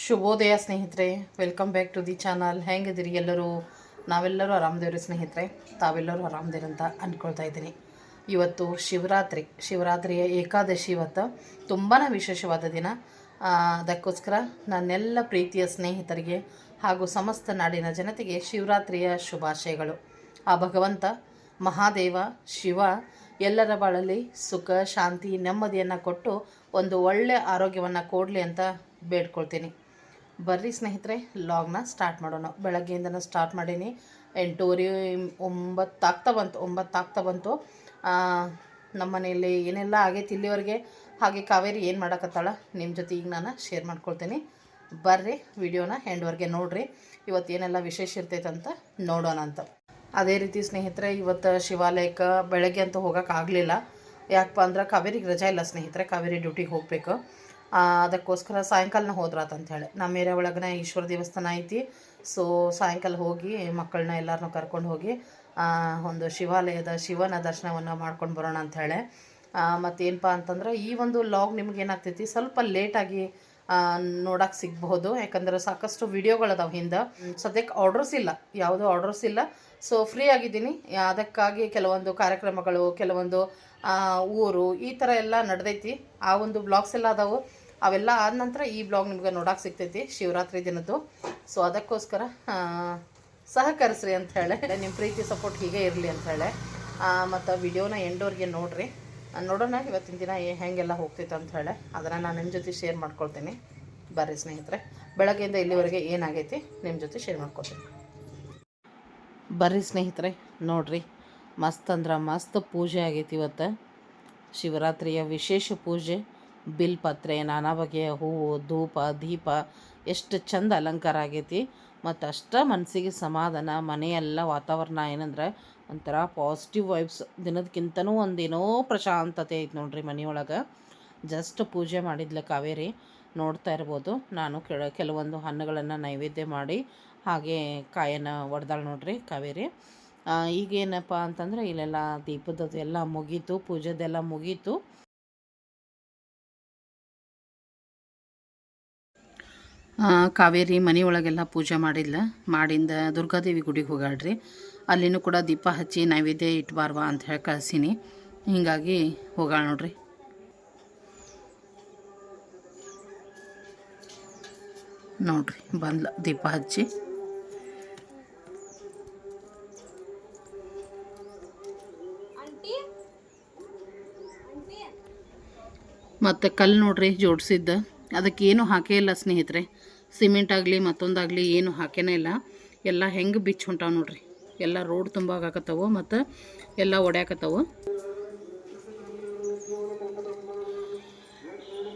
ಶುಭೋದಯ ಸ್ನೇಹಿತರೆ welcome back to the channel ಹೆಂಗಿದ್ದೀರಿ ಎಲ್ಲರೂ? ನಾವೆಲ್ಲರೂ ಆರಾಮದೇವ್ರಿ ಸ್ನೇಹಿತರೆ. ತಾವೆಲ್ಲರೂ ಆರಾಮದಿರಂತ ಅಂದ್ಕೊಳ್ತಾ ಇದ್ದೀನಿ. ಇವತ್ತು ಶಿವರಾತ್ರಿ, ಶಿವರಾತ್ರಿಯ ಏಕಾದಶಿ ಇವತ್ತು. ತುಂಬಾ ವಿಶೇಷವಾದ ದಿನ. ಅದಕ್ಕೋಸ್ಕರ ನನ್ನೆಲ್ಲ ಪ್ರೀತಿಯ ಸ್ನೇಹಿತರಿಗೆ ಹಾಗೂ ಸಮಸ್ತ ನಾಡಿನ ಜನತೆಗೆ ಶಿವರಾತ್ರಿಯ ಶುಭಾಶಯಗಳು. ಆ ಭಗವಂತ, ಮಹಾದೇವ, ಶಿವ ಎಲ್ಲರ ಬಾಳಲ್ಲಿ ಸುಖ, ಶಾಂತಿ, ನೆಮ್ಮದಿಯನ್ನು ಕೊಟ್ಟು ಒಂದು ಒಳ್ಳೆಯ ಆರೋಗ್ಯವನ್ನು ಕೊಡಲಿ ಅಂತ ಬೇಡ್ಕೊಳ್ತೀನಿ. ಬರ್ರಿ ಸ್ನೇಹಿತರೆ ಲಾಗ್ನ ಸ್ಟಾರ್ಟ್ ಮಾಡೋಣ. ಬೆಳಗ್ಗೆಯಿಂದನೂ ಸ್ಟಾರ್ಟ್ ಮಾಡೀನಿ. ಎಂಟೂವರೆ ಒಂಬತ್ತು ಆಗ್ತಾ ಬಂತು, ಒಂಬತ್ತು ಆಗ್ತಾ ಬಂತು. ನಮ್ಮ ಮನೆಯಲ್ಲಿ ಏನೆಲ್ಲ ಆಗೈತೆ ಇಲ್ಲಿವರೆಗೆ? ಹಾಗೆ ಕಾವೇರಿ ಏನು ಮಾಡಕತ್ತಾಳ? ನಿಮ್ಮ ಜೊತೆ ಈಗ ನಾನು ಶೇರ್ ಮಾಡ್ಕೊಳ್ತೀನಿ. ಬರ್ರಿ, ವಿಡಿಯೋನ ಎಂಡ್ವರೆಗೆ ನೋಡ್ರಿ. ಇವತ್ತು ಏನೆಲ್ಲ ವಿಶೇಷ ಇರ್ತೈತೆ ಅಂತ ನೋಡೋಣ ಅಂತ. ಅದೇ ರೀತಿ ಸ್ನೇಹಿತರೆ, ಇವತ್ತು ಶಿವಾಲಯಕ್ಕೆ ಬೆಳಗ್ಗೆ ಅಂತೂ ಹೋಗೋಕ್ಕಾಗಲಿಲ್ಲ ಯಾಕಪ್ಪ ಅಂದ್ರೆ ಕಾವೇರಿಗೆ ರಜಾ ಇಲ್ಲ ಸ್ನೇಹಿತರೆ, ಕಾವೇರಿ ಡ್ಯೂಟಿಗೆ ಹೋಗಬೇಕು. ಅದಕ್ಕೋಸ್ಕರ ಸಾಯಂಕಾಲನ ಹೋದ್ರಾತಂತ ಹೇಳಿ. ನಮ್ಮ ಏರಿಯಾ ಒಳಗನೆ ಈಶ್ವರ ದೇವಸ್ಥಾನ ಐತಿ. ಸೊ ಸಾಯಂಕಾಲ ಹೋಗಿ ಮಕ್ಕಳನ್ನ ಎಲ್ಲರನ್ನೂ ಕರ್ಕೊಂಡು ಹೋಗಿ ಒಂದು ಶಿವಾಲಯದ ಶಿವನ ದರ್ಶನವನ್ನು ಮಾಡ್ಕೊಂಡು ಬರೋಣ ಅಂತ ಹೇಳಿ. ಮತ್ತೇನಪ್ಪ ಅಂತಂದ್ರೆ ಈ ಒಂದು ಲಾಗ್ ನಿಮ್ಗೆ ಏನಾಗ್ತೈತಿ, ಸ್ವಲ್ಪ ಲೇಟಾಗಿ ನೋಡಕ್ಕೆ ಸಿಗಬಹುದು. ಯಾಕಂದ್ರೆ ಸಾಕಷ್ಟು ವಿಡಿಯೋಗಳದಾವ ಹಿಂದೆ. ಸದ್ಯಕ್ಕೆ ಆರ್ಡರ್ಸ್ ಇಲ್ಲ, ಯಾವುದೂ ಆರ್ಡರ್ಸ್ ಇಲ್ಲ. ಸೊ ಫ್ರೀ ಆಗಿದ್ದೀನಿ. ಅದಕ್ಕಾಗಿ ಕೆಲವೊಂದು ಕಾರ್ಯಕ್ರಮಗಳು, ಕೆಲವೊಂದು ಊರು, ಈ ಥರ ಎಲ್ಲ ನಡೆದೈತಿ. ಆ ಒಂದು ಬ್ಲಾಗ್ಸ್ ಎಲ್ಲ ಅದಾವು. ಅವೆಲ್ಲ ಆದ ನಂತರ ಈ ಬ್ಲಾಗ್ ನಿಮ್ಗೆ ನೋಡೋಕೆ ಸಿಗ್ತೈತಿ, ಶಿವರಾತ್ರಿ ದಿನದ್ದು. ಸೊ ಅದಕ್ಕೋಸ್ಕರ ಸಹಕರಿಸ್ರಿ ಅಂತ ಹೇಳಿ. ನಿಮ್ಮ ಪ್ರೀತಿ ಸಪೋರ್ಟ್ ಹೀಗೆ ಇರಲಿ ಅಂತ ಹೇಳಿ. ಮತ್ತು ವಿಡಿಯೋನ ಎಂಡೋರಿಗೆ ನೋಡಿರಿ. ನೋಡೋಣ ಇವತ್ತಿನ ದಿನ ಹೆಂಗೆಲ್ಲ ಹೋಗ್ತೈತೆ ಅಂತ ಹೇಳಿ. ಅದನ್ನು ನಾನು ನಿಮ್ಮ ಜೊತೆ ಶೇರ್ ಮಾಡ್ಕೊಳ್ತೀನಿ. ಬರ್ರಿ ಸ್ನೇಹಿತರೆ. ಬೆಳಗ್ಗೆಯಿಂದ ಇಲ್ಲಿವರೆಗೆ ಏನಾಗೈತಿ ನಿಮ್ಮ ಜೊತೆ ಶೇರ್ ಮಾಡ್ಕೊಳ್ತೀನಿ. ಬರ್ರಿ ಸ್ನೇಹಿತರೆ, ನೋಡ್ರಿ. ಮಸ್ತ್ ಅಂದ್ರೆ ಮಸ್ತ್ ಪೂಜೆ ಆಗೈತಿ ಇವತ್ತು. ಶಿವರಾತ್ರಿಯ ವಿಶೇಷ ಪೂಜೆ. ಬಿಲ್ಪತ್ರೆ ನಾನಾ ಬಗೆಯ ಹೂವು, ಧೂಪ, ದೀಪ, ಎಷ್ಟು ಚಂದ ಅಲಂಕಾರ ಆಗೈತಿ. ಮತ್ತು ಅಷ್ಟ ಮನಸ್ಸಿಗೆ ಸಮಾಧಾನ, ಮನೆಯೆಲ್ಲ ವಾತಾವರಣ ಏನಂದ್ರೆ ಒಂಥರ ಪಾಸಿಟಿವ್ ವೈಬ್ಸ್ ದಿನದಕ್ಕಿಂತನೂ ಒಂದೇನೋ ಪ್ರಶಾಂತತೆ ಐತೆ ನೋಡ್ರಿ ಮನೆಯೊಳಗೆ. ಜಸ್ಟ್ ಪೂಜೆ ಮಾಡಿದ್ಲ ಕಾವೇರಿ, ನೋಡ್ತಾ ಇರ್ಬೋದು. ನಾನು ಕೆಳ, ಕೆಲವೊಂದು ಹಣ್ಣುಗಳನ್ನು ನೈವೇದ್ಯ ಮಾಡಿ ಹಾಗೆ ಕಾಯನ್ನು ಒಡೆದಾಳು ನೋಡ್ರಿ ಕಾವೇರಿ. ಈಗೇನಪ್ಪ ಅಂತಂದ್ರೆ ಇಲ್ಲೆಲ್ಲ ದೀಪದದ್ದು ಎಲ್ಲ ಮುಗೀತು, ಪೂಜೆದೆಲ್ಲ ಮುಗೀತು. ಕಾವೇರಿ ಮನೆಯೊಳಗೆಲ್ಲ ಪೂಜೆ ಮಾಡಿಲ್ಲ ಮಾಡಿಂದ ದುರ್ಗಾದೇವಿ ಗುಡಿಗೆ ಹೋಗಾಡ್ರಿ ಅಲ್ಲಿನೂ ಕೂಡ ದೀಪ ಹಚ್ಚಿ ನೈವೇದ್ಯ ಇಟ್ಬಾರ್ವಾ ಅಂತ ಹೇಳಿ ಕಳ್ಸೀನಿ. ಹೀಗಾಗಿ ಹೋಗಾಳ ನೋಡ್ರಿ. ನೋಡ್ರಿ ಬಂದ್ಲ ದೀಪ ಹಚ್ಚಿ. ಮತ್ತು ಕಲ್ಲು ನೋಡ್ರಿ ಜೋಡಿಸಿದ್ದ. ಅದಕ್ಕೆ ಏನು ಹಾಕೇ ಇಲ್ಲ ಸ್ನೇಹಿತರೆ. ಸಿಮೆಂಟ್ ಆಗಲಿ ಮತ್ತೊಂದಾಗಲಿ ಏನು ಹಾಕೇನೇ ಇಲ್ಲ. ಎಲ್ಲ ಹೆಂಗೆ ಬಿಚ್ಚು ಹೊಂಟಾವೆ ನೋಡ್ರಿ. ಎಲ್ಲ ರೋಡ್ ತುಂಬ ಆಗಾಕತ್ತವು ಮತ್ತು ಎಲ್ಲ ಒಡ್ಯಾಕತ್ತವು.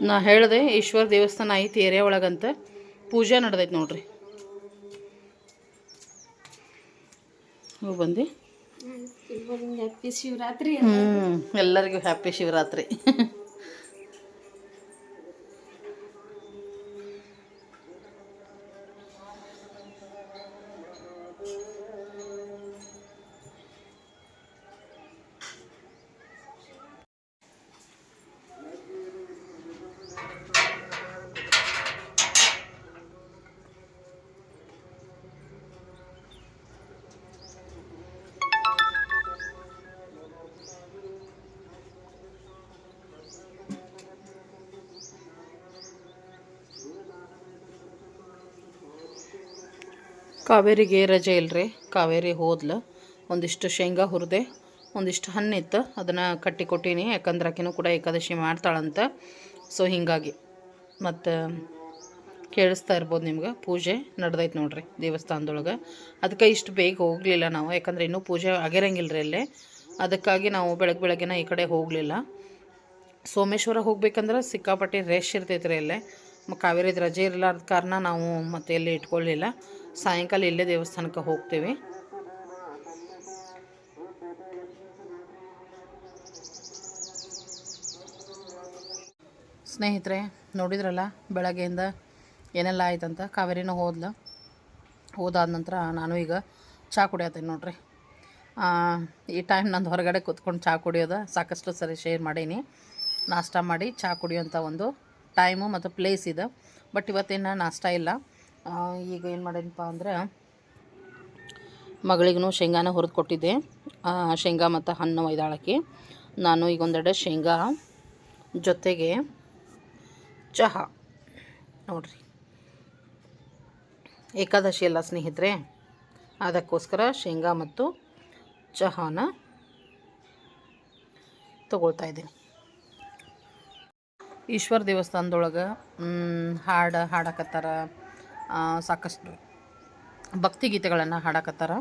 ನಾ ಹೇಳಿದೆ ಈಶ್ವರ ದೇವಸ್ಥಾನ ಐತಿ ಏರಿಯಾ ಒಳಗಂತ. ಪೂಜೆ ನಡೆದೈತೆ ನೋಡ್ರಿ. ಬಂದು. ಹ್ಞೂ ಎಲ್ಲರಿಗೂ ಹ್ಯಾಪಿ ಶಿವರಾತ್ರಿ. ಕಾವೇರಿಗೆ ರಜೆ ಇಲ್ರಿ. ಕಾವೇರಿ ಹೋದ್ಲ. ಒಂದಿಷ್ಟು ಶೇಂಗಾ ಹುರಿದೆ, ಒಂದಿಷ್ಟು ಹಣ್ಣಿತ್ತು ಅದನ್ನು ಕಟ್ಟಿ ಕೊಟ್ಟೀನಿ. ಯಾಕಂದ್ರೆ ಆಕಿನೂ ಕೂಡ ಏಕಾದಶಿ ಮಾಡ್ತಾಳಂತ. ಸೊ ಹೀಗಾಗಿ. ಮತ್ತು ಕೇಳಿಸ್ತಾ ಇರ್ಬೋದು ನಿಮ್ಗೆ. ಪೂಜೆ ನಡೆದೈತೆ ನೋಡ್ರಿ ದೇವಸ್ಥಾನದೊಳಗೆ. ಅದಕ್ಕೆ ಇಷ್ಟು ಬೇಗ ಹೋಗಲಿಲ್ಲ ನಾವು. ಯಾಕಂದ್ರೆ ಇನ್ನೂ ಪೂಜೆ ಆಗಿರಂಗಿಲ್ಲ ರೀ ಅಲ್ಲೇ. ಅದಕ್ಕಾಗಿ ನಾವು ಬೆಳಗ್ಗೆ ಬೆಳಗ್ಗೆನ ಈ ಕಡೆ ಹೋಗಲಿಲ್ಲ. ಸೋಮೇಶ್ವರ ಹೋಗ್ಬೇಕಂದ್ರೆ ಸಿಕ್ಕಾಪಟ್ಟೆ ರೆಶ್ ಇರ್ತೈತೆ ರೀ ಅಲ್ಲೇ. ಕಾವೇರಿದ ರಜೆ ಇರಲಾರ್ದ ಕಾರಣ ನಾವು ಮತ್ತೆ ಎಲ್ಲಿ ಇಟ್ಕೊಳ್ಳಿಲ್ಲ ಸಾಯಂಕಾಲ ಇಲ್ಲೇ ದೇವಸ್ಥಾನಕ್ಕೆ ಹೋಗ್ತೀವಿ. ಸ್ನೇಹಿತರೆ, ನೋಡಿದ್ರಲ್ಲ, ಬೆಳಗ್ಗೆಯಿಂದ ಏನೆಲ್ಲ ಆಯ್ತಂತ? ಕಾವೇರಿನೂ ಹೋದ್ಲ. ಹೋದಾದ ನಂತರ ನಾನು ಈಗ ಚಹಾ ಕುಡಿಯತ್ತೀನಿ ನೋಡ್ರಿ. ಈ ಟೈಮ್ ನಂದು ಹೊರಗಡೆ ಕೂತ್ಕೊಂಡು ಚಹಾ ಕುಡಿಯೋದು ಸಾಕಷ್ಟು ಸರಿ ಶೇರ್ ಮಾಡೀನಿ. ನಾಷ್ಟ ಮಾಡಿ ಚಹಾ ಕುಡಿಯೋಂಥ ಒಂದು ಟೈಮು ಮತ್ತು ಪ್ಲೇಸ್ ಇದೆ. ಬಟ್ ಇವತ್ತೇನು ನಾಷ್ಟ ಇಲ್ಲ. ಈಗ ಏನು ಮಾಡೇನಪ್ಪ ಅಂದ್ರೆ ಮಗಳಿಗೂ ಶೇಂಗಾನ ಹುರಿದು ಕೊಟ್ಟಿದ್ದೆ. ಶೇಂಗಾ ಮತ್ತು ಹಣ್ಣು ಒಯ್ದಾಳಕ್ಕೆ. ನಾನು ಈಗ ಒಂದೆರಡು ಶೇಂಗಾ ಜೊತೆಗೆ ಚಹಾ. ನೋಡ್ರಿ. ಏಕಾದಶಿ ಎಲ್ಲ ಸ್ನೇಹಿತರೆ. ಅದಕ್ಕೋಸ್ಕರ ಶೇಂಗಾ ಮತ್ತು ಚಹಾನ ತಗೊಳ್ತಾ ಇದ್ದೀನಿ. ಈಶ್ವರ ದೇವಸ್ಥಾನದೊಳಗೆ ಹಾಡು ಹಾಡಕತ್ತಾರ ಸಾಕಷ್ಟು ಸಾಕಷ್ಟು ಭಕ್ತಿಗೀತೆಗಳನ್ನು ಹಾಡಕತ್ತಾರ.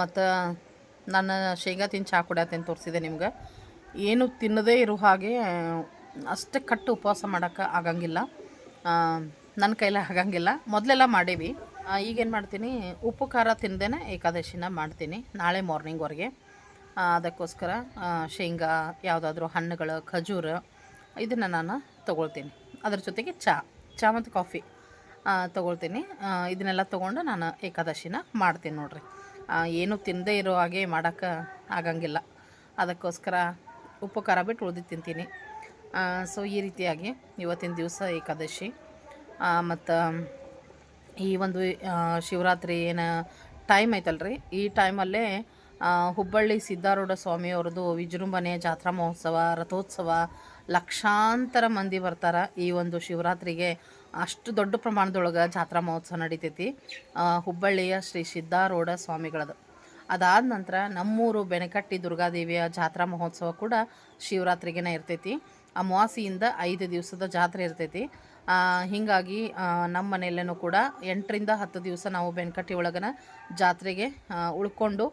ಮತ್ತು ನಾನು ಶೇಂಗಾ ತಿಂದು ಚಹಾ ಕುಡಿಯತ್ತೇನು ತೋರಿಸಿದೆ ನಿಮ್ಗೆ. ಏನು ತಿನ್ನದೇ ಇರೋ ಹಾಗೆ, ಅಷ್ಟೇ ಕಟ್ಟು ಉಪವಾಸ ಮಾಡೋಕ್ಕೆ ಆಗಂಗಿಲ್ಲ. ನನ್ನ ಕೈಲಿ ಆಗಂಗಿಲ್ಲ. ಮೊದಲೆಲ್ಲ ಮಾಡೀವಿ. ಈಗೇನು ಮಾಡ್ತೀನಿ, ಉಪ್ಪು ಖಾರ ತಿಂದೇನೆ ಏಕಾದಶಿನ ಮಾಡ್ತೀನಿ, ನಾಳೆ ಮಾರ್ನಿಂಗ್ವರೆಗೆ ಅದಕ್ಕೋಸ್ಕರ ಶೇಂಗಾ, ಯಾವುದಾದ್ರೂ ಹಣ್ಣುಗಳು, ಖಜೂರ ಇದನ್ನು ನಾನು ತೊಗೊಳ್ತೀನಿ. ಅದ್ರ ಜೊತೆಗೆ ಚಹಾ ಚಹಾ ಮತ್ತು ಕಾಫಿ ತೊಗೊಳ್ತೀನಿ. ಇದನ್ನೆಲ್ಲ ತೊಗೊಂಡು ನಾನು ಏಕಾದಶಿನ ಮಾಡ್ತೀನಿ ನೋಡಿರಿ. ಏನು ತಿನ್ನದೇ ಇರೋ ಹಾಗೆ ಮಾಡೋಕ್ಕೆ ಆಗಂಗಿಲ್ಲ. ಅದಕ್ಕೋಸ್ಕರ ಉಪ್ಪು ಖಾರ ಬಿಟ್ಟು ಉಳಿದು ತಿಂತೀನಿ. ಸೊ ಈ ರೀತಿಯಾಗಿ ಇವತ್ತಿನ ದಿವಸ ಏಕಾದಶಿ. ಮತ್ತು ಈ ಒಂದು ಶಿವರಾತ್ರಿ ಏನು ಟೈಮ್ ಐತಲ್ರಿ? ಈ ಟೈಮಲ್ಲೇ ಹುಬ್ಬಳ್ಳಿ ಸಿದ್ಧಾರೂಢ ಸ್ವಾಮಿಯವ್ರದ್ದು ವಿಜೃಂಭಣೆ ಜಾತ್ರಾ ಮಹೋತ್ಸವ, ರಥೋತ್ಸವ ಲಕ್ಷಾಂತರ ಮಂದಿ ಬರ್ತಾರೆ ಈ ಒಂದು ಶಿವರಾತ್ರಿಗೆ. ಅಷ್ಟು ದೊಡ್ಡ ಪ್ರಮಾಣದೊಳಗೆ ಜಾತ್ರಾ ಮಹೋತ್ಸವ ನಡೀತೈತಿ. ಹುಬ್ಬಳ್ಳಿಯ ಶ್ರೀ ಸಿದ್ಧಾರೂಢ ಸ್ವಾಮಿಗಳದು. ಅದಾದ ನಂತರ ನಮ್ಮೂರು ಬೆನಕಟ್ಟಿ ದುರ್ಗಾದೇವಿಯ ಜಾತ್ರಾ ಮಹೋತ್ಸವ ಕೂಡ ಶಿವರಾತ್ರಿಗೇನೆ ಇರ್ತೈತಿ. ಅಮಾವಾಸಿಯಿಂದ ಐದು ದಿವಸದ ಜಾತ್ರೆ ಇರ್ತೈತಿ. ಹೀಗಾಗಿ ನಮ್ಮ ಮನೆಯಲ್ಲೂ ಕೂಡ ಎಂಟರಿಂದ ಹತ್ತು ದಿವಸ ನಾವು ಬೆನಕಟ್ಟಿ ಒಳಗನ ಜಾತ್ರೆಗೆ ಉಳ್ಕೊಂಡು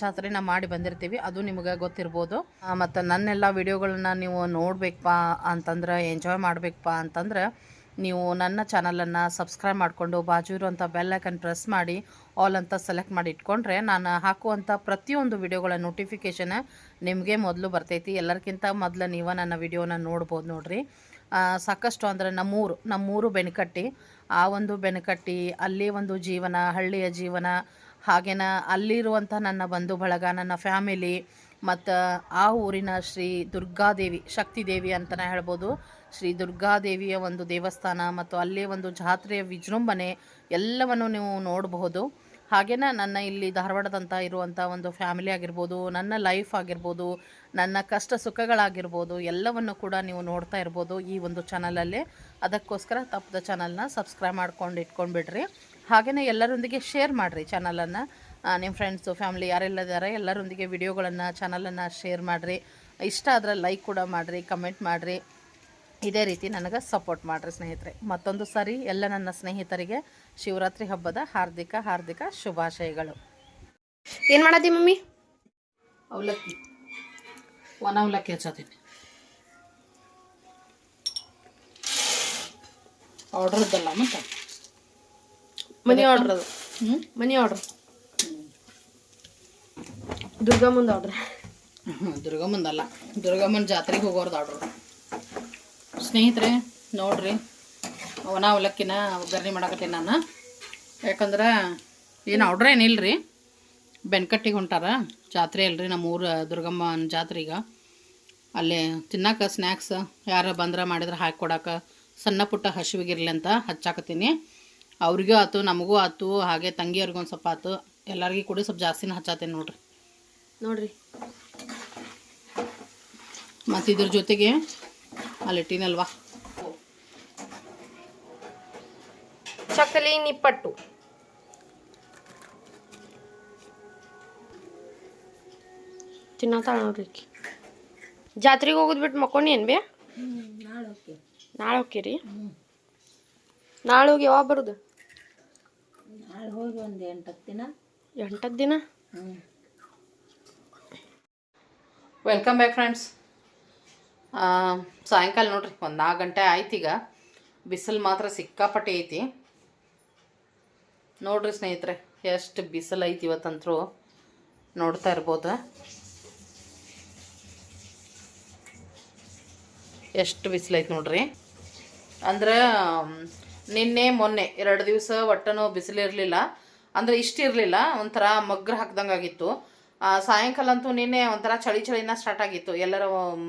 ಜಾತ್ರೆನ ಮಾಡಿ ಬಂದಿರ್ತೀವಿ. ಅದು ನಿಮಗೆ ಗೊತ್ತಿರ್ಬೋದು. ಮತ್ತು ನನ್ನೆಲ್ಲ ವಿಡಿಯೋಗಳನ್ನ ನೀವು ನೋಡಬೇಕಪ್ಪ ಅಂತಂದ್ರೆ ಎಂಜಾಯ್ ಮಾಡಬೇಕಪ್ಪ ಅಂತಂದ್ರೆ, ನೀವು ನನ್ನ ಚಾನಲನ್ನು ಸಬ್ಸ್ಕ್ರೈಬ್ ಮಾಡಿಕೊಂಡು ಬಾಜು ಇರುವಂಥ ಬೆಲ್ ಐಕನ್ ಪ್ರೆಸ್ ಮಾಡಿ ಆಲ್ ಅಂತ ಸೆಲೆಕ್ಟ್ ಮಾಡಿ ಇಟ್ಕೊಂಡ್ರೆ ನಾನು ಹಾಕುವಂಥ ಪ್ರತಿಯೊಂದು ವಿಡಿಯೋಗಳ ನೋಟಿಫಿಕೇಷನ್ ನಿಮಗೆ ಮೊದಲು ಬರ್ತೈತಿ. ಎಲ್ಲರಿಗಿಂತ ಮೊದಲು ನೀವು ನನ್ನ ವಿಡಿಯೋನ ನೋಡ್ಬೋದು ನೋಡಿರಿ. ಸಾಕಷ್ಟು ಅಂದರೆ ನಮ್ಮೂರು ನಮ್ಮೂರು ಬೆನಕಟ್ಟಿ, ಆ ಒಂದು ಬೆನಕಟ್ಟಿ, ಅಲ್ಲಿ ಒಂದು ಜೀವನ, ಹಳ್ಳಿಯ ಜೀವನ ಹಾಗೇನ ಅಲ್ಲಿರುವಂಥ ನನ್ನ ಬಂಧು ಬಳಗ, ನನ್ನ ಫ್ಯಾಮಿಲಿ ಮತ್ತು ಆ ಊರಿನ ಶ್ರೀ ದುರ್ಗಾದೇವಿ ಶಕ್ತಿ ದೇವಿ ಅಂತಲೇ ಹೇಳ್ಬೋದು. ಶ್ರೀ ದುರ್ಗಾದೇವಿಯ ಒಂದು ದೇವಸ್ಥಾನ ಮತ್ತು ಅಲ್ಲಿ ಒಂದು ಜಾತ್ರೆಯ ವಿಜೃಂಭಣೆ ಎಲ್ಲವನ್ನು ನೀವು ನೋಡಬಹುದು. ಹಾಗೇನ ನನ್ನ ಇಲ್ಲಿ ಧಾರವಾಡದಂಥ ಇರುವಂಥ ಒಂದು ಫ್ಯಾಮಿಲಿ ಆಗಿರ್ಬೋದು, ನನ್ನ ಲೈಫ್ ಆಗಿರ್ಬೋದು, ನನ್ನ ಕಷ್ಟ ಸುಖಗಳಾಗಿರ್ಬೋದು ಎಲ್ಲವನ್ನು ಕೂಡ ನೀವು ನೋಡ್ತಾ ಇರ್ಬೋದು ಈ ಒಂದು ಚಾನಲಲ್ಲಿ. ಅದಕ್ಕೋಸ್ಕರ ತಪ್ಪದ ಚಾನಲ್ನ ಸಬ್ಸ್ಕ್ರೈಬ್ ಮಾಡ್ಕೊಂಡು ಇಟ್ಕೊಂಡ್ಬಿಡ್ರಿ. ಹಾಗೆಯೇ ಎಲ್ಲರೊಂದಿಗೆ ಶೇರ್ ಮಾಡಿರಿ ಚಾನಲನ್ನು ನಿಮ್ಮ ಫ್ರೆಂಡ್ಸು ಫ್ಯಾಮಿಲಿ ಯಾರೆಲ್ಲದಾರೆ ಎಲ್ಲರೊಂದಿಗೆ ವಿಡಿಯೋಗಳನ್ನು ಚಾನಲನ್ನು ಶೇರ್ ಮಾಡಿರಿ. ಇಷ್ಟ ಆದರೆ ಲೈಕ್ ಕೂಡ ಮಾಡಿರಿ ಕಮೆಂಟ್ ಮಾಡಿರಿ. ಇದೇ ರೀತಿ ನನಗೆ ಸಪೋರ್ಟ್ ಮಾಡಿರಿ ಸ್ನೇಹಿತರೆ. ಮತ್ತೊಂದು ಸಾರಿ ಎಲ್ಲ ನನ್ನ ಸ್ನೇಹಿತರಿಗೆ ಶಿವರಾತ್ರಿ ಹಬ್ಬದ ಹಾರ್ದಿಕ ಹಾರ್ದಿಕ ಶುಭಾಶಯಗಳು. ಏನು ಮಾಡತ್ತಿ ಮಮ್ಮಿ? ಅವಲಕ್ಕಿ. ಒಣ ಅವಲಕ್ಕಿ ಹಚ್ಚತೀನಿ ಆರ್ಡ್ರದ್ದಲ್ಲ ಮತ್ತೆ? ಮನಿ ಆರ್ಡ್ರ್ ಅದು. ಮನಿ ಆರ್ಡ್ರ್ ದುರ್ಗಮ್ಮಂದು ಆರ್ಡ್ರ್ ದುರ್ಗಮ್ಮಂದಲ್ಲ ದುರ್ಗಮ್ಮನ ಜಾತ್ರೆಗೆ ಹೋಗೋರ್ದು ಆರ್ಡ್ರು ಸ್ನೇಹಿತರೆ ನೋಡ್ರಿ. ಅವನ ಅವಲಕ್ಕಿನ ಒಗ್ಗರಣೆ ಮಾಡಕತ್ತೀನಿ ನಾನು. ಯಾಕಂದ್ರೆ ಏನು ಆರ್ಡ್ರ್ ಏನಿಲ್ಲ ರೀ ಬೆನ್ಕಟ್ಟಿಗೆ ಹೊಂಟಾರ. ಜಾತ್ರೆ ಅಲ್ರಿ ನಮ್ಮ ಊರ ದುರ್ಗಮ್ಮನ ಜಾತ್ರೆಗೆ ಅಲ್ಲಿ ತಿನ್ನಕ್ಕೆ ಸ್ನ್ಯಾಕ್ಸ್ ಯಾರು ಬಂದ್ರೆ ಮಾಡಿದ್ರೆ ಹಾಕಿ ಕೊಡಕ್ಕೆ ಸಣ್ಣ ಪುಟ್ಟ ಹಸಿವಿಗಿರ್ಲಿ ಅಂತ ಹಚ್ಚಾಕತ್ತೀನಿ. ಅವ್ರಿಗೂ ಆಯ್ತು ನಮಗೂ ಆಯ್ತು ಹಾಗೆ ತಂಗಿಯವ್ರಿಗೂ ಒಂದು ಸ್ವಲ್ಪ ಆಯ್ತು ಎಲ್ಲರಿಗೂ ಕೂಡ ಸ್ವಲ್ಪ ಜಾಸ್ತಿನ ಹಚ್ಚಾತೇನೆ ನೋಡ್ರಿ. ನೋಡ್ರಿ. ಮತ್ತು ಇದ್ರ ಜೊತೆಗೆ ಅಲ್ಲಿಟ್ಟಿನಲ್ವಾ ಚಕ್ಕಲಿ ನಿಪ್ಪಟ್ಟು. ತಿನ್ನತ್ತಾಳ ನೋಡ್ರಿ ಜಾತ್ರೆಗೆ ಹೋಗೋದು ಬಿಟ್ಟು ಮಕ್ಕೊಂಡಿ ಏನು ಬೇ? ನಾಳೆ ರೀ ನಾಳೆ ಹೋಗಿ ಯಾವಾಗ ಬರೋದು? ನಾಳೆ ಹೋಗಿ ಒಂದು ಎಂಟತ್ತು ದಿನ. ಎಂಟತ್ತು ದಿನ? ವೆಲ್ಕಮ್ ಬ್ಯಾಕ್ ಫ್ರೆಂಡ್ಸ್ ಸಾಯಂಕಾಲ ನೋಡ್ರಿ ಒಂದು ನಾಲ್ಕು ಗಂಟೆ ಆಯ್ತು ಈಗ. ಬಿಸಿಲು ಮಾತ್ರ ಸಿಕ್ಕಾಪಟ್ಟೆ ಐತಿ. ನೋಡ್ರಿ ಸ್ನೇಹಿತರೆ ಎಷ್ಟು ಬಿಸಿಲು ಐತಿ ಇವತ್ತಂತರೂ. ನೋಡ್ತಾ ಇರ್ಬೋದು. ಎಷ್ಟು ಬಿಸಿಲೈತೆ ಐತಿ ನೋಡ್ರಿ. ಅಂದ್ರೆ ನಿನ್ನೆ ಮೊನ್ನೆ ಎರಡು ದಿವಸ ಒಟ್ಟನೂ ಬಿಸಿಲಿರಲಿಲ್ಲ. ಅಂದ್ರೆ ಇಷ್ಟು ಇರಲಿಲ್ಲ ಒಂಥರ ಮಗ್ರ ಹಾಕ್ದಂಗೆ ಆಗಿತ್ತು ಆ, ಸಾಯಂಕಾಲ ಅಂತೂ ನಿನ್ನೆ ಒಂಥರ ಚಳಿ ಚಳಿನ ಸ್ಟಾರ್ಟ್ ಆಗಿತ್ತು. ಎಲ್ಲರ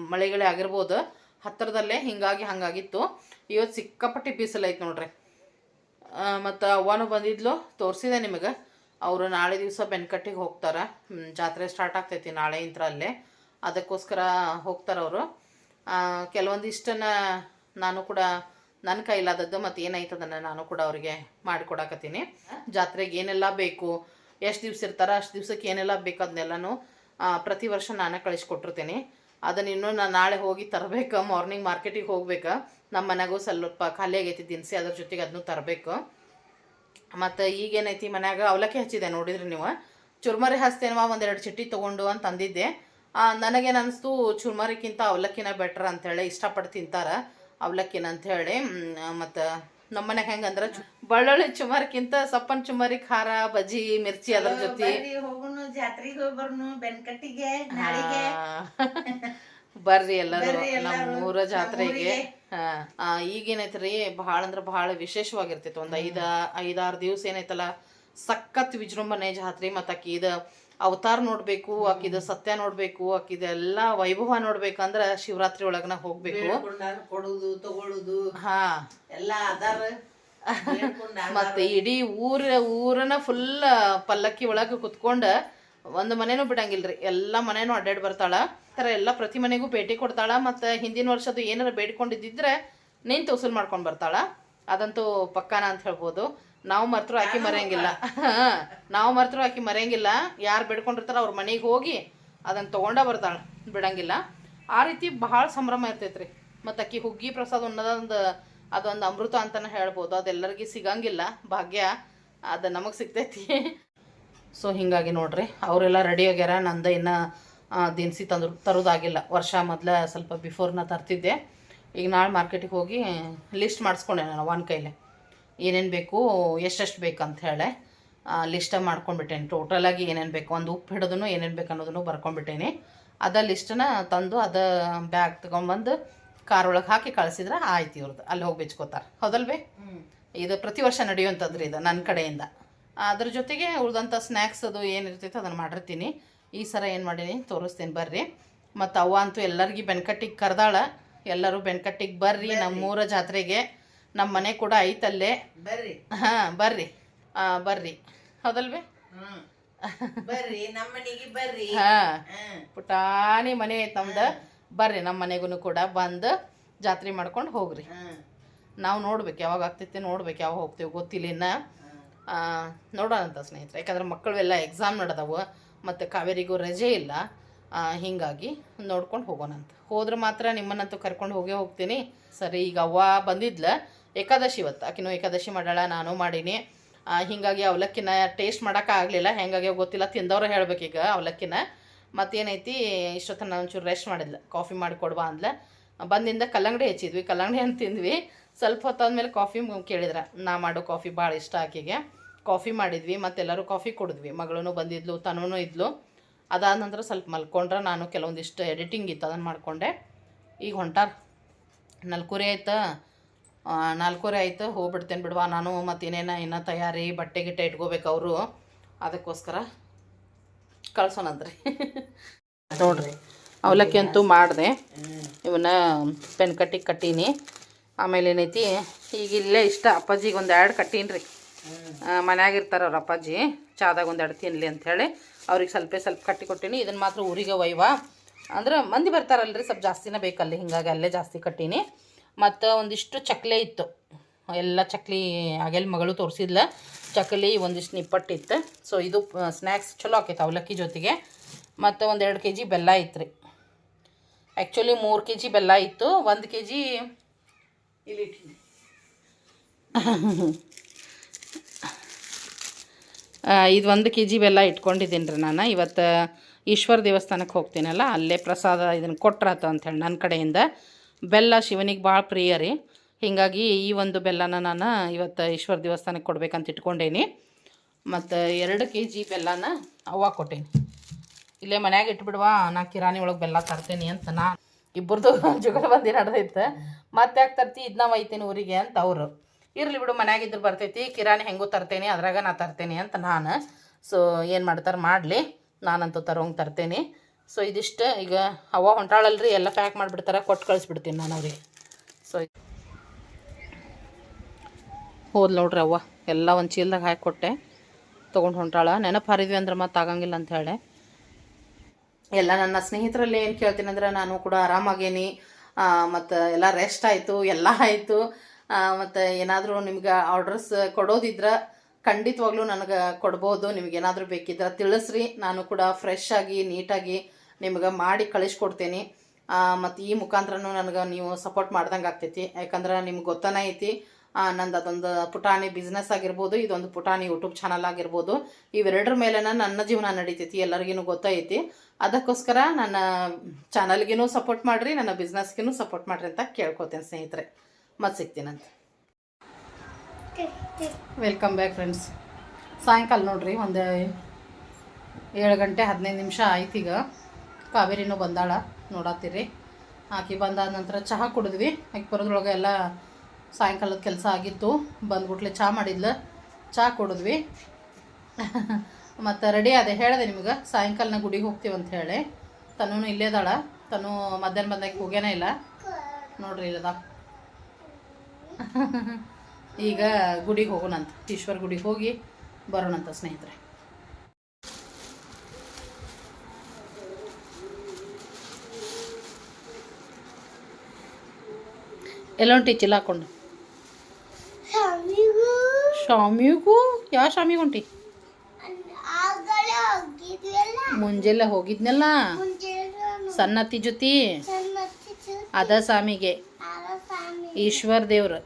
ಮಳೆಗಳೇ ಆಗಿರ್ಬೋದು ಹತ್ತಿರದಲ್ಲೇ ಹಿಂಗಾಗಿ ಹಂಗಾಗಿತ್ತು. ಇವತ್ತು ಸಿಕ್ಕಾಪಟ್ಟಿ ಬಿಸಿಲೈತೆ ನೋಡ್ರಿ. ಮತ್ತು ಅವ್ವನು ಬಂದಿದ್ಲು ತೋರಿಸಿದೆ ನಿಮಗೆ. ಅವರು ನಾಳೆ ದಿವಸ ಬೆನ್ಕಟ್ಟಿಗೆ ಹೋಗ್ತಾರೆ. ಜಾತ್ರೆ ಸ್ಟಾರ್ಟ್ ಆಗ್ತೈತಿ ನಾಳೆ ಇಂತ್ರ ಅಲ್ಲೇ ಅದಕ್ಕೋಸ್ಕರ ಹೋಗ್ತಾರೆ ಅವರು ಕೆಲವೊಂದಿಷ್ಟನ್ನ ನಾನು ಕೂಡ ನನ್ನ ಕೈಲಾದದ್ದು ಮತ್ತು ಏನಾಯ್ತದನ್ನು ನಾನು ಕೂಡ ಅವರಿಗೆ ಮಾಡಿಕೊಡಕತ್ತೀನಿ. ಜಾತ್ರೆಗೆ ಏನೆಲ್ಲ ಬೇಕು, ಎಷ್ಟು ದಿವ್ಸ ಇರ್ತಾರ, ಅಷ್ಟು ದಿವ್ಸಕ್ಕೆ ಏನೆಲ್ಲ ಬೇಕು ಅದನ್ನೆಲ್ಲನೂ ಪ್ರತಿ ವರ್ಷ ನಾನೇ ಕಳಿಸ್ಕೊಟ್ಟಿರ್ತೀನಿ. ಅದನ್ನ ಇನ್ನೂ ನಾನು ನಾಳೆ ಹೋಗಿ ತರಬೇಕು ಮಾರ್ನಿಂಗ್ ಮಾರ್ಕೆಟಿಗೆ ಹೋಗ್ಬೇಕು. ನಮ್ಮ ಮನೆಗೂ ಸ್ವಲ್ಪ ಖಾಲಿ ಆಗೈತಿ ದಿನಸಿ, ಅದ್ರ ಜೊತೆಗೆ ಅದನ್ನು ತರಬೇಕು. ಮತ್ತು ಈಗೇನೈತಿ ಮನ್ಯಾಗ, ಅವಲಕ್ಕಿ ಹಚ್ಚಿದೆ ನೋಡಿದ್ರಿ ನೀವು. ಚುರ್ಮರಿ ಹಚ್ತೇನವ ಒಂದೆರಡು ಚಿಟ್ಟಿ ತೊಗೊಂಡು ಅಂತ ಅಂದಿದ್ದೆ. ನನಗೇನು ಅನಿಸ್ತು, ಚುರ್ಮರಿಕ್ಕಿಂತ ಅವಲಕ್ಕಿನ ಬೆಟ್ರ್ ಅಂತೇಳಿ ಇಷ್ಟಪಟ್ಟು ತಿಂತಾರೆ. ಅವಲಕ್ಕಿನ ಹೇಳಿ ಮತ್ತು ನಮ್ಮ ಮನೆಗೆ ಹೆಂಗಂದ್ರೆ ಚು- ಚುಮಾರಿಕ್ಕಿಂತ ಸಪ್ಪನ್ ಚುಮಾರಿ ಖಾರ ಬಜ್ಜಿ ಮಿರ್ಚಿ ಅದ್ರ ಜೊತೆ. ಹೋಗುನು ಜಾತ್ರೆಗೆ ಹೋಗಿ ಬರ್ನು ಬೆನ್ಕಟ್ಟಿಗೆ ಬರ್ರಿ ಎಲ್ಲರೂ ನಮ್ಮ ಊರ ಜಾತ್ರೆಗೆ. ಹಾ ಈಗೇನೈತ್ರಿ ಭಾಳ ಅಂದ್ರೆ ಭಾಳ ವಿಶೇಷವಾಗಿರ್ತಿತ್ತು ಒಂದು ಐದ ಐದಾರು ದಿವಸ ಏನೈತಲ್ಲ ಸಖತ್ ವಿಜೃಂಭಣೆ ಜಾತ್ರೆ ಮತ್ತು ಆಕಿದ ಅವತಾರ ನೋಡ್ಬೇಕು ಆಕಿದ ಸತ್ಯ ನೋಡ್ಬೇಕು ಆಕಿದೆಲ್ಲ ವೈಭವ ನೋಡ್ಬೇಕಂದ್ರ ಶಿವರಾತ್ರಿ ಒಳಗನ ಹೋಗ್ಬೇಕು. ಕೊಡುದು ತಗೊಳುದು ಹಾ. ಎಲ್ಲ ಅದಾರ ಮತ್ತೆ ಇಡೀ ಊರ ಊರನ ಫುಲ್ ಪಲ್ಲಕ್ಕಿ ಒಳಗೆ ಕುತ್ಕೊಂಡ ಒಂದು ಮನೆನೂ ಬಿಡಂಗಿಲ್ರಿ. ಎಲ್ಲ ಮನೆನೂ ಅಡ್ಡಾಡ್ ಬರ್ತಾಳ. ತರ ಥರ ಎಲ್ಲ ಪ್ರತಿ ಮನೆಗೂ ಭೇಟಿ ಕೊಡ್ತಾಳ. ಮತ್ತು ಹಿಂದಿನ ವರ್ಷದ್ದು ಏನಾರ ಬೇಡ್ಕೊಂಡಿದ್ದಿದ್ರೆ ನಿಂತು ವಸೂಲ್ ಮಾಡ್ಕೊಂಡು ಬರ್ತಾಳ. ಅದಂತೂ ಪಕ್ಕಾನ ಅಂತ ಹೇಳ್ಬೋದು. ನಾವು ಮರ್ತರು ಆಕಿ ಮರೆಯಂಗಿಲ್ಲ. ನಾವು ಮರ್ತರು ಆಕಿ ಮರೆಯಂಗಿಲ್ಲ. ಯಾರು ಬೇಡ್ಕೊಂಡಿರ್ತಾರ ಅವ್ರ ಮನೆಗೆ ಹೋಗಿ ಅದನ್ನು ತೊಗೊಂಡ ಬರ್ತಾಳ ಬಿಡಂಗಿಲ್ಲ. ಆ ರೀತಿ ಭಾಳ ಸಂಭ್ರಮ ಇರ್ತೈತ್ರಿ. ಮತ್ತು ಅಕ್ಕಿ ಹುಗ್ಗಿ ಪ್ರಸಾದ ಅನ್ನೋದೊಂದು ಅದೊಂದು ಅಮೃತ ಅಂತಲೇ ಹೇಳ್ಬೋದು. ಅದೆಲ್ಲರಿಗೂ ಸಿಗಂಗಿಲ್ಲ. ಭಾಗ್ಯ. ಅದು ನಮಗೆ ಸಿಗ್ತೈತಿ. ಸೊ ಹಿಂಗಾಗಿ ನೋಡ್ರಿ ಅವರೆಲ್ಲ ರೆಡಿ ಆಗ್ಯಾರ. ನಂದು ಇನ್ನು ದಿನಸಿ ತಂದು ತರೋದಾಗಿಲ್ಲ. ವರ್ಷ ಮೊದಲ ಸ್ವಲ್ಪ ಬಿಫೋರ್ನ ತರ್ತಿದ್ದೆ. ಈಗ ನಾಳೆ ಮಾರ್ಕೆಟಿಗೆ ಹೋಗಿ ಲಿಸ್ಟ್ ಮಾಡಿಸ್ಕೊಂಡೆ ನಾನು ಒಂದು ಕೈಲೆ. ಏನೇನು ಬೇಕು ಎಷ್ಟೆಷ್ಟು ಬೇಕಂತ ಹೇಳಿ. ಲಿಸ್ಟ ಮಾಡ್ಕೊಂಡ್ಬಿಟ್ಟೇನೆ. ಟೋಟಲಾಗಿ ಏನೇನು ಬೇಕು ಒಂದು ಉಪ್ಪು ಹಿಡಿದು ಏನೇನು ಬೇಕು ಅನ್ನೋದನ್ನು ಬರ್ಕೊಂಡ್ಬಿಟ್ಟೇನೆ. ಅದ ಲಿಸ್ಟನ್ನ ತಂದು ಅದ ಬ್ಯಾಗ್ ತೊಗೊಂಬಂದು ಕಾರ್ ಒಳಗೆ ಹಾಕಿ ಕಳಿಸಿದ್ರೆ ಆಯ್ತು ಇವ್ರದ್ದು ಅಲ್ಲಿ ಹೋಗಿ ಬೆಚ್ಕೋತಾರೆ. ಹೌದಲ್ವೇ? ಇದು ಪ್ರತಿ ವರ್ಷ ನಡೆಯುವಂಥದ್ರಿ ಇದು ನನ್ನ ಕಡೆಯಿಂದ. ಅದ್ರ ಜೊತೆಗೆ ಉಳ್ದಂಥ ಸ್ನ್ಯಾಕ್ಸ್ ಅದು ಏನಿರ್ತೈತೆ ಅದನ್ನು ಮಾಡಿರ್ತೀನಿ. ಈ ಸರ ಏನು ಮಾಡೀನಿ ತೋರಿಸ್ತೀನಿ ಬರ್ರಿ. ಮತ್ತು ಅವ್ವ ಅಂತೂ ಎಲ್ಲರಿಗೂ ಬೆನ್ಕಟ್ಟಿಗೆ ಕರೆದಾಳ. ಎಲ್ಲರೂ ಬೆಣ್ಕಟ್ಟಿಗೆ ಬರ್ರಿ ನಮ್ಮೂರ ಜಾತ್ರೆಗೆ. ನಮ್ಮ ಮನೆ ಕೂಡ ಐತಲ್ಲೇ. ಬರ್ರಿ. ಹಾಂ ಬರ್ರಿ. ಆ, ಬರ್ರಿ. ಹೌದಲ್ವೇ? ಬರ್ರಿ ನಮ್ಮ ಮನೆಗೆ ಬರ್ರಿ. ಹಾ. ಪುಟಾಣಿ ಮನೆ ಐತೆ ನಮ್ದು. ಬರ್ರಿ ನಮ್ಮ ಮನೆಗೂ ಕೂಡ ಬಂದು ಜಾತ್ರೆ ಮಾಡ್ಕೊಂಡು ಹೋಗ್ರಿ. ನಾವು ನೋಡ್ಬೇಕು ಯಾವಾಗ ಆಗ್ತೈತೆ ನೋಡ್ಬೇಕು ಯಾವಾಗ ಹೋಗ್ತೀವಿ ಗೊತ್ತಿಲ್ಲ ಇನ್ನ. ನೋಡೋಣಂತ ನೋಡೋಣ ಅಂತ ಸ್ನೇಹಿತರೆ. ಯಾಕಂದ್ರೆ ಮಕ್ಕಳು ಎಲ್ಲ ಎಕ್ಸಾಮ್ ನಡೆದವು ಮತ್ತು ಕಾವೇರಿಗೂ ರಜೆ ಇಲ್ಲ. ಹಿಂಗಾಗಿ ನೋಡ್ಕೊಂಡು ಹೋಗೋಣಂತ ಹೋದ್ರೆ ಮಾತ್ರ ನಿಮ್ಮನ್ನಂತೂ ಕರ್ಕೊಂಡು ಹೋಗೇ ಹೋಗ್ತೀನಿ. ಸರಿ, ಈಗ ಅವ್ವ ಬಂದಿದ್ಲ. ಏಕಾದಶಿ ಇವತ್ತು. ಆಕಿನೂ ಏಕಾದಶಿ ಮಾಡೋಳ, ನಾನು ಮಾಡೀನಿ. ಹೀಗಾಗಿ ಅವಲಕ್ಕಿನ ಟೇಸ್ಟ್ ಮಾಡೋಕೆ ಆಗಲಿಲ್ಲ. ಹೆಂಗಾಗಿ ಗೊತ್ತಿಲ್ಲ, ತಿಂದವ್ರು ಹೇಳ್ಬೇಕೀಗ ಅವಲಕ್ಕಿನ. ಮತ್ತೇನೈತಿ ಇಷ್ಟೊತ್ತನ್ನ ನಾನು ಒಂಚೂರು ರೆಸ್ಟ್ ಮಾಡಿದ್ಲ. ಕಾಫಿ ಮಾಡಿ ಕೊಡ್ಬಾ ಅಂದ್ಲ. ಬಂದಿಂದ ಕಲ್ಲಂಗಡಿ ಹೆಚ್ಚಿದ್ವಿ. ಕಲ್ಲಂಗಡಿ ಅಂತ ತಿಂದ್ವಿ. ಸ್ವಲ್ಪ ಹೊತ್ತಾದ್ಮೇಲೆ ಕಾಫಿ ಕೇಳಿದ್ರ. ನಾ ಮಾಡೋ ಕಾಫಿ ಭಾಳ ಇಷ್ಟ ಆಕೆಗೆ. ಕಾಫಿ ಮಾಡಿದ್ವಿ, ಮತ್ತೆಲ್ಲರೂ ಕಾಫಿ ಕುಡಿದ್ವಿ. ಮಗಳೂ ಬಂದಿದ್ಲು ತನೂ ಇದ್ಲು. ಅದಾದ ನಂತರ ಸ್ವಲ್ಪ ಮಲ್ಕೊಂಡ್ರೆ ನಾನು ಕೆಲವೊಂದಿಷ್ಟು ಎಡಿಟಿಂಗ್ ಇತ್ತು, ಅದನ್ನು ಮಾಡಿಕೊಂಡೆ. ಈಗ ಹೊಂಟಾರ. ನಾಲ್ಕೂರೆ ಆಯ್ತಾ? ನಾಲ್ಕೂರೆ ಆಯ್ತು, ಹೋಗ್ಬಿಡ್ತೇನೆ ಬಿಡುವ. ನಾನು ಮತ್ತಿನ್ನೇನ ಇನ್ನೂ ತಯಾರಿ, ಬಟ್ಟೆ ಗಿಟ್ಟೆ ಇಟ್ಕೋಬೇಕು ಅವರು. ಅದಕ್ಕೋಸ್ಕರ ಕಳ್ಸೋಣಂತ್ರಿ ನೋಡ್ರಿ, ಅವಲಕ್ಕಿ ಅಂತೂ ಮಾಡಿದೆ. ಇವನ್ನ ಪೆನ್ ಕಟ್ಟಿಗೆ ಕಟ್ಟೀನಿ. ಆಮೇಲೆ ಏನೈತಿ, ಈಗ ಇಲ್ಲೇ ಇಷ್ಟ ಅಪ್ಪಾಜಿಗೆ ಒಂದು ಎರಡು ಕಟ್ಟೀನಿ ರೀ ಮನ್ಯಾಗ ಇರ್ತಾರೆ ಅವ್ರ ಅಪ್ಪಾಜಿ. ಚಾದಾಗ ಒಂದು ಎರಡು ತಿನ್ನಲಿ ಅಂಥೇಳಿ ಅವ್ರಿಗೆ ಸ್ವಲ್ಪ ಸ್ವಲ್ಪ ಕಟ್ಟಿ ಕೊಟ್ಟೀನಿ. ಇದನ್ನು ಮಾತ್ರ ಊರಿಗೆ ಒಯ್ವ. ಅಂದ್ರೆ ಮಂದಿ ಬರ್ತಾರಲ್ರಿ, ಸ್ವಲ್ಪ ಜಾಸ್ತಿನೇ ಬೇಕಲ್ಲಿ. ಹಿಂಗಾಗಿ ಅಲ್ಲೇ ಜಾಸ್ತಿ ಕಟ್ಟೀನಿ. ಮತ್ತು ಒಂದಿಷ್ಟು ಚಕ್ಲೆ ಇತ್ತು. ಎಲ್ಲ ಚಕ್ಲಿ ಆಗೆಲ್ಲ ಮಗಳು ತೋರಿಸಿದ್ಲ. ಚಕ್ಲಿ ಒಂದಿಷ್ಟು ನಿಪ್ಪಟ್ಟಿತ್ತು ಸೊ ಇದು ಸ್ನ್ಯಾಕ್ಸ್ ಚಲೋ ಆಕೈತೆ ಅವಲಕ್ಕಿ ಜೊತೆಗೆ. ಮತ್ತು ಒಂದು ಎರಡು ಕೆ ಜಿ ಬೆಲ್ಲ ಇತ್ತು ರೀ ಆ್ಯಕ್ಚುಲಿ ಮೂರು ಕೆ ಜಿ ಬೆಲ್ಲ ಇತ್ತು. ಒಂದು ಕೆ ಜಿ ಇಲ್ಲಿ ಇದು ಒಂದು ಕೆ ಜಿ ಬೆಲ್ಲ ಇಟ್ಕೊಂಡಿದ್ದೀನಿ ರೀ ನಾನು. ಇವತ್ತು ಈಶ್ವರ ದೇವಸ್ಥಾನಕ್ಕೆ ಹೋಗ್ತೀನಲ್ಲ, ಅಲ್ಲೇ ಪ್ರಸಾದ ಇದನ್ನು ಕೊಟ್ರಾತ ಅಂಥೇಳಿ ನನ್ನ ಕಡೆಯಿಂದ. ಬೆಲ್ಲ ಶಿವನಿಗೆ ಭಾಳ ಪ್ರಿಯ ರೀ. ಹೀಗಾಗಿ ಈ ಒಂದು ಬೆಲ್ಲನ ನಾನು ಇವತ್ತು ಈಶ್ವರ ದೇವಸ್ಥಾನಕ್ಕೆ ಕೊಡಬೇಕಂತ ಇಟ್ಕೊಂಡೇನಿ. ಮತ್ತು, ಎರಡು ಕೆ ಜಿ ಬೆಲ್ಲನ ಅವ್ವ ಕೊಟ್ಟೇನಿ. ಇಲ್ಲೇ ಮನ್ಯಾಗ ಇಟ್ಬಿಡುವ, ನಾ ಕಿರಾಣಿ ಒಳಗೆ ಬೆಲ್ಲ ತರ್ತೇನೆ ಅಂತ ನಾ. ಇಬ್ಬರದು ಜುಗಲ್ಬಂದಿ ನಡೆದೈತೆ ಮತ್ತೆ ಯಾಕೆ ತರ್ತಿ? ಇದನ್ನ ಒಯ್ತೀನಿ ಊರಿಗೆ ಅಂತ ಅವರು. ಇರಲಿ ಬಿಡು ಮನ್ಯಾಗಿದ್ರೆ ಬರ್ತೈತಿ, ಕಿರಾಣಿ ಹೆಂಗೂ ತರ್ತೇನೆ, ಅದ್ರಾಗ ನಾ ತರ್ತೇನೆ ಅಂತ ನಾನು. ಸೊ ಏನು ಮಾಡ್ತಾರೆ? ಮಾಡಲಿ. ನಾನಂತೂ ತರೋಂಗೆ ತರ್ತೇನೆ. ಸೊ ಇದಿಷ್ಟು ಈಗ ಅವ್ವ ಹೊಂಟಾಳಲ್ರಿ, ಎಲ್ಲ ಪ್ಯಾಕ್ ಮಾಡಿಬಿಡ್ತಾರೆ ಕೊಟ್ಟು ಕಳಿಸ್ಬಿಡ್ತೀನಿ ನಾನು ಅವ್ರಿಗೆ. ಸೊ ಹೋದ್ ನೋಡ್ರಿ ಅವ್ವ, ಎಲ್ಲ ಒಂದು ಚೀಲ್ದಾಗ ಹಾಕಿ ಕೊಟ್ಟೆ. ತೊಗೊಂಡು ಹೊಂಟಾಳ. ನೆನಪು ಹರಿದ್ವಿ ಅಂದ್ರೆ ಮತ್ತೆ ಆಗಂಗಿಲ್ಲ ಅಂತ ಹೇಳಿ ಎಲ್ಲ ನನ್ನ ಸ್ನೇಹಿತರಲ್ಲಿ ಏನು ಕೇಳ್ತೀನಿ ಅಂದ್ರೆ ನಾನು ಕೂಡ ಆರಾಮಾಗೇನಿ. ಮತ್ತು ಎಲ್ಲ ರೆಸ್ಟ್ ಆಯಿತು, ಎಲ್ಲ ಆಯಿತು. ಮತ್ತು ಏನಾದರೂ ನಿಮ್ಗೆ ಆರ್ಡರ್ಸ್ ಕೊಡೋದಿದ್ರೆ ಖಂಡಿತವಾಗ್ಲೂ ನನಗೆ ಕೊಡ್ಬೋದು. ನಿಮ್ಗೆ ಏನಾದರೂ ಬೇಕಿದ್ರೆ ತಿಳಿಸ್ರಿ. ನಾನು ಕೂಡ ಫ್ರೆಶ್ ಆಗಿ ನೀಟಾಗಿ ನಿಮ್ಗೆ ಮಾಡಿ ಕಳಿಸ್ಕೊಡ್ತೀನಿ. ಮತ್ತು ಈ ಮುಖಾಂತರನೂ ನನಗೆ ನೀವು ಸಪೋರ್ಟ್ ಮಾಡ್ದಂಗೆ ಆಗ್ತೈತಿ. ಯಾಕಂದ್ರೆ ನಿಮ್ಗೆ ಗೊತ್ತನೇ ಐತಿ. ನಂದು ಅದೊಂದು ಪುಟಾಣಿ ಬಿಸ್ನೆಸ್ ಆಗಿರ್ಬೋದು, ಇದೊಂದು ಪುಟಾಣಿ ಯೂಟ್ಯೂಬ್ ಚಾನಲ್ ಆಗಿರ್ಬೋದು. ಇವೆರಡರ ಮೇಲೆ ನನ್ನ ಜೀವನ ನಡೀತೈತಿ ಎಲ್ಲರಿಗೂ ಗೊತ್ತೈತಿ. ಅದಕ್ಕೋಸ್ಕರ ನನ್ನ ಚಾನಲ್ಗಿನೂ ಸಪೋರ್ಟ್ ಮಾಡಿರಿ, ನನ್ನ ಬಿಸ್ನೆಸ್ಗಿನೂ ಸಪೋರ್ಟ್ ಮಾಡಿರಿ ಅಂತ ಕೇಳ್ಕೊತೀನಿ ಸ್ನೇಹಿತರೆ. ಮತ್ತೆ ಸಿಗ್ತೀನಂತೆ ವೆಲ್ಕಮ್ ಬ್ಯಾಕ್ ಫ್ರೆಂಡ್ಸ್ ಸಾಯಂಕಾಲ ನೋಡ್ರಿ ಒಂದು ಏಳು ಗಂಟೆ ಹದಿನೈದು ನಿಮಿಷ ಆಯ್ತು ಈಗ. ಕಾವೇರಿನೂ ಬಂದಾಳ ನೋಡತ್ತೀರಿ ಆಕಿ ಬಂದಾದ ನಂತರ ಚಹಾ ಕುಡಿದ್ವಿ. ಆಕೆ ಬರೋದ್ರೊಳಗೆ ಎಲ್ಲ ಸಾಯಂಕಾಲದ ಕೆಲಸ ಆಗಿತ್ತು. ಬಂದ್ಬಿಟ್ಲೆ ಚಹಾ ಮಾಡಿದ್ಲು. ಚಹಾ ಕುಡಿದ್ವಿ. ಮತ್ತು ರೆಡಿ ಅದೇ ಹೇಳಿದೆ ನಿಮ್ಗೆ ಸಾಯಂಕಾಲ ಗುಡಿಗೆ ಹೋಗ್ತೀವಿ ಅಂತ ಹೇಳಿ. ತನೂ ಇಲ್ಲೇ ಅದಾಳ ತನು ಮಧ್ಯಾಹ್ನ ಬಂದಾಗ ಹೋಗ್ಯಾನೇ ಇಲ್ಲ. ನೋಡ್ರಿ ಇಲ್ಲದ ಈಗ ಗುಡಿಗೆ ಹೋಗೋಣಂತ ಈಶ್ವರ ಗುಡಿಗೆ ಹೋಗಿ ಬರೋಣಂತ ಸ್ನೇಹಿತರೆ. ಎಲ್ಲೊಂಟಿ ಚಿಲ್ಲ ಹಾಕೊಂಡು. ಶಾಮಿಗೂ. ಯಾವ ಶಾಮಿಗೆ ಹೊಂಟಿ? ಮುಂಜಾನೆ ಹೋಗಿದ್ನಲ್ಲ? ಸನ್ನತಿ ಜೊತೆ? ಅದ ಸ್ವಾಮಿಗೆ ಈಶ್ವರ್ ದೇವ್ರು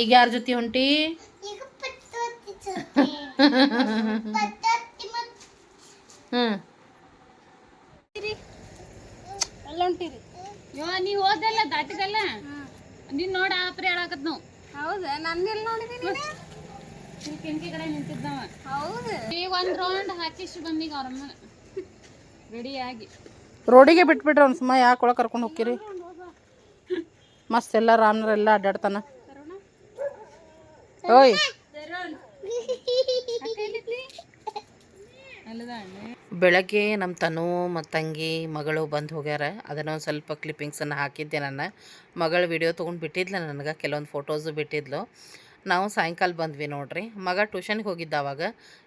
ಈಗ ಯಾರ ಜೊತೆ ಹೊಂಟಿ? ಹ್ಮ್. ಯೋ ನೀ ಹೋದಲ್ಲ ದಾಟಿದಲ್ಲ? ನೀನ್ ನೋಡ ಆಪ್ರಿ ಹೇಳಾಕತ್ ನಾವು. ಹೌದಾ? ನನ್ನೆಲ್ಲಿ ನೋಡಿದೀನಿ ಕೆಂಕಿ ಕಡೆ ನಿಂತಿದ್ದವ. ಹೌದು. ಈ ಒಂದ್ ರೌಂಡ್ ಹಾಕಿ ಬಂದೀಗ ಅವ್ರಮ್ಮ ರೆಡಿ ರೆಡಿಯಾಗಿ ರೋಡಿಗೆ ಬಿಟ್ಬಿಟ್ರೆ ಒಂದು ಸುಮ್ಮ ಯಾಕೆ ಒಳಗೆ ಕರ್ಕೊಂಡು ಹೋಗ್ತೀರಿ? ಮಸ್ತ್ ಎಲ್ಲ ರಾಮ್ನರೆಲ್ಲ ಅಡ್ಡಾಡ್ತಾನ ಓಯ್. ಬೆಳಗ್ಗೆ ನಮ್ಮ ತನು ಮತ್ತು ತಂಗಿ ಮಗಳು ಬಂದು ಹೋಗ್ಯಾರ. ಅದನ್ನು ಸ್ವಲ್ಪ ಕ್ಲಿಪ್ಪಿಂಗ್ಸನ್ನು ಹಾಕಿದ್ದೆ ನಾನು. ಮಗಳು ವಿಡಿಯೋ ತೊಗೊಂಡು ಬಿಟ್ಟಿದ್ಲು ನನಗೆ, ಕೆಲವೊಂದು ಫೋಟೋಸು ಬಿಟ್ಟಿದ್ಲು. ನಾವು ಸಾಯಂಕಾಲ ಬಂದ್ವಿ ನೋಡ್ರಿ. ಮಗ ಟ್ಯೂಷನ್ಗೆ ಹೋಗಿದ್ದ ಅವಾಗ.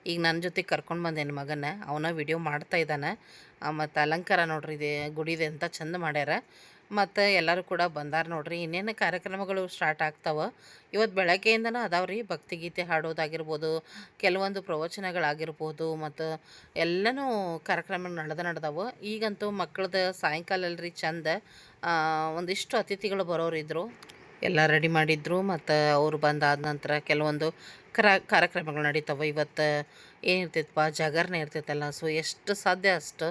ಈಗ ನನ್ನ ಜೊತೆ ಕರ್ಕೊಂಡು ಬಂದೇನು ಮಗನ ಅವನ ವಿಡಿಯೋ ಮಾಡ್ತಾ ಇದ್ದಾನೆ. ಮತ್ತು ಅಲಂಕಾರ ನೋಡ್ರಿ, ಇದೆ ಗುಡಿದೆ ಅಂತ ಚಂದ ಮಾಡ್ಯಾರ. ಮತ್ತು ಎಲ್ಲರೂ ಕೂಡ ಬಂದಾರ ನೋಡ್ರಿ. ಇನ್ನೇನು ಕಾರ್ಯಕ್ರಮಗಳು ಸ್ಟಾರ್ಟ್ ಆಗ್ತಾವೆ? ಇವತ್ತು ಬೆಳಗ್ಗೆಯಿಂದನೂ ರೀ ಭಕ್ತಿಗೀತೆ ಹಾಡೋದಾಗಿರ್ಬೋದು, ಕೆಲವೊಂದು ಪ್ರವಚನಗಳಾಗಿರ್ಬೋದು, ಮತ್ತು ಎಲ್ಲನೂ ಕಾರ್ಯಕ್ರಮ ನಡೆದ ನಡೆದವು. ಈಗಂತೂ ಮಕ್ಕಳದ ಸಾಯಂಕಾಲ ಅಲ್ರಿ ಚಂದ ಒಂದಿಷ್ಟು ಅತಿಥಿಗಳು ಬರೋರಿದ್ದರು ಎಲ್ಲ ರೆಡಿ ಮಾಡಿದ್ರು. ಮತ್ತು ಅವರು ಬಂದಾದ ನಂತರ ಕೆಲವೊಂದು ಕರ, ಕಾರ್ಯಕ್ರಮಗಳು ನಡೀತವೆ. ಇವತ್ತು ಏನಿರ್ತೈತಪ್ಪ ಜಾಗರಣೆ ಇರ್ತೈತಲ್ಲ. ಸೊ ಎಷ್ಟು ಸಾಧ್ಯ ಅಷ್ಟು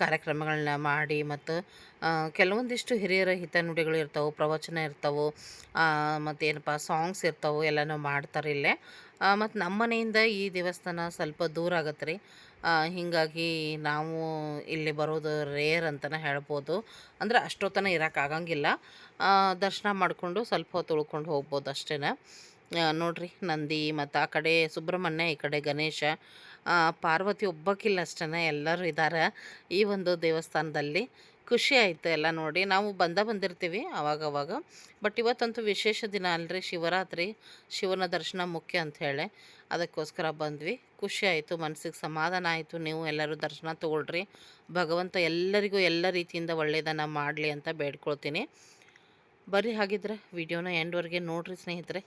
ಕಾರ್ಯಕ್ರಮಗಳನ್ನ ಮಾಡಿ. ಮತ್ತು ಕೆಲವೊಂದಿಷ್ಟು ಹಿರಿಯರ ಹಿತನುಡಿಗಳು ಇರ್ತವೆ, ಪ್ರವಚನ ಇರ್ತಾವೆ ಮತ್ತೇನಪ್ಪ ಸಾಂಗ್ಸ್ ಇರ್ತವೆ, ಎಲ್ಲನೂ ಮಾಡ್ತಾರೆ ಇಲ್ಲೇ. ಮತ್ತು ನಮ್ಮ ಮನೆಯಿಂದ ಈ ದೇವಸ್ಥಾನ ಸ್ವಲ್ಪ ದೂರ ಆಗತ್ತೆ ರೀ. ಹೀಗಾಗಿ ನಾವು ಇಲ್ಲಿ ಬರೋದು ರೇರ್ ಅಂತಲೇ ಹೇಳ್ಬೋದು. ಅಂದರೆ ಅಷ್ಟೊತ್ತನ ಇರೋಕ್ಕಾಗಂಗಿಲ್ಲ ದರ್ಶನ ಮಾಡಿಕೊಂಡು ಸ್ವಲ್ಪ ಹೊತ್ತು ಉಳ್ಕೊಂಡು ಹೋಗ್ಬೋದು ಅಷ್ಟೇ ನೋಡ್ರಿ ನಂದಿ ಮತ್ತು ಆ ಕಡೆ ಸುಬ್ರಹ್ಮಣ್ಯ, ಈ ಕಡೆ ಗಣೇಶ ಪಾರ್ವತಿ ಒಬ್ಬಕ್ಕಿಲ್ಲ ಅಷ್ಟೇ ಎಲ್ಲರೂ ಇದ್ದಾರೆ ಈ ಒಂದು ದೇವಸ್ಥಾನದಲ್ಲಿ. ಖುಷಿ ಆಯಿತು ಎಲ್ಲ ನೋಡಿ. ನಾವು ಬಂದ ಬಂದಿರ್ತೀವಿ ಆವಾಗವಾಗ ಬಟ್ ಇವತ್ತಂತೂ ವಿಶೇಷ ದಿನ ಅಲ್ರಿ, ಶಿವರಾತ್ರಿ, ಶಿವನ ದರ್ಶನ ಮುಖ್ಯ ಅಂಥೇಳಿ ಅದಕ್ಕೋಸ್ಕರ ಬಂದ್ವಿ. ಖುಷಿ ಆಯಿತು ಮನಸ್ಸಿಗೆ ಸಮಾಧಾನ ಆಯಿತು. ನೀವು ಎಲ್ಲರೂ ದರ್ಶನ ತೊಗೊಳ್ರಿ. ಭಗವಂತ ಎಲ್ಲರಿಗೂ ಎಲ್ಲ ರೀತಿಯಿಂದ ಒಳ್ಳೆಯದನ್ನು ಮಾಡಲಿ ಅಂತ ಬೇಡ್ಕೊಳ್ತೀನಿ. ಬರ್ರಿ ಹಾಗಿದ್ರೆ, ವಿಡಿಯೋನ ಎಂಡ್ವರೆಗೆ ನೋಡ್ರಿ ಸ್ನೇಹಿತರೆ.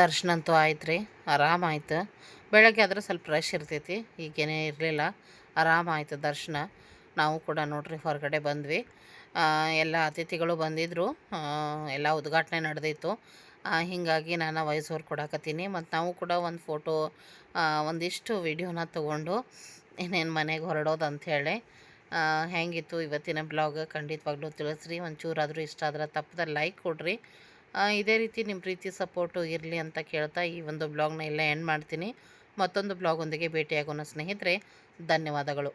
ದರ್ಶನ ಅಂತೂ ಆಯ್ತು ರೀ ಆರಾಮಾಯ್ತು ಬೆಳಗ್ಗೆ ಆದ್ರೆ ಸ್ವಲ್ಪ ರಶ್ ಇರ್ತೈತಿ, ಈಗೇನೇ ಇರಲಿಲ್ಲ ಆರಾಮಾಯ್ತು ದರ್ಶನ. ನಾವು ಕೂಡ ನೋಡ್ರಿ ಹೊರಗಡೆ ಬಂದ್ವಿ. ಎಲ್ಲ ಅತಿಥಿಗಳು ಬಂದಿದ್ದರು ಎಲ್ಲ ಉದ್ಘಾಟನೆ ನಡೆದಿತ್ತು. ಹೀಗಾಗಿ ನಾನು ವಾಯ್ಸ್ ಓವರ್ ಕೊಡಕತ್ತೀನಿ. ಮತ್ತು ನಾವು ಕೂಡ ಒಂದು ಫೋಟೋ ಒಂದಿಷ್ಟು ವಿಡಿಯೋನ ತೊಗೊಂಡು ಇನ್ನೇನು ಮನೆಗೆ ಹೊರಡೋದು ಅಂಥೇಳಿ ಹೆಂಗಿತ್ತು ಇವತ್ತಿನ ಬ್ಲಾಗ್ ಖಂಡಿತವಾಗ್ಲೂ ತಿಳಿಸ್ರಿ. ಒಂಚೂರಾದರೂ ಇಷ್ಟ ಆದ್ರೆ ತಪ್ಪದ ಲೈಕ್ ಕೊಡ್ರಿ. ಇದೇ ರೀತಿ ನಿಮ್ಮ ಪ್ರೀತಿ ಸಪೋರ್ಟು ಇರಲಿ ಅಂತ ಕೇಳ್ತಾ ಈ ಒಂದು ಬ್ಲಾಗ್ನ ಎಲ್ಲ ಎಂಡ್ ಮಾಡ್ತೀನಿ. ಮತ್ತೊಂದು ಬ್ಲಾಗೊಂದಿಗೆ ಭೇಟಿಯಾಗೋಣ ಸ್ನೇಹಿತರೆ. ಧನ್ಯವಾದಗಳು.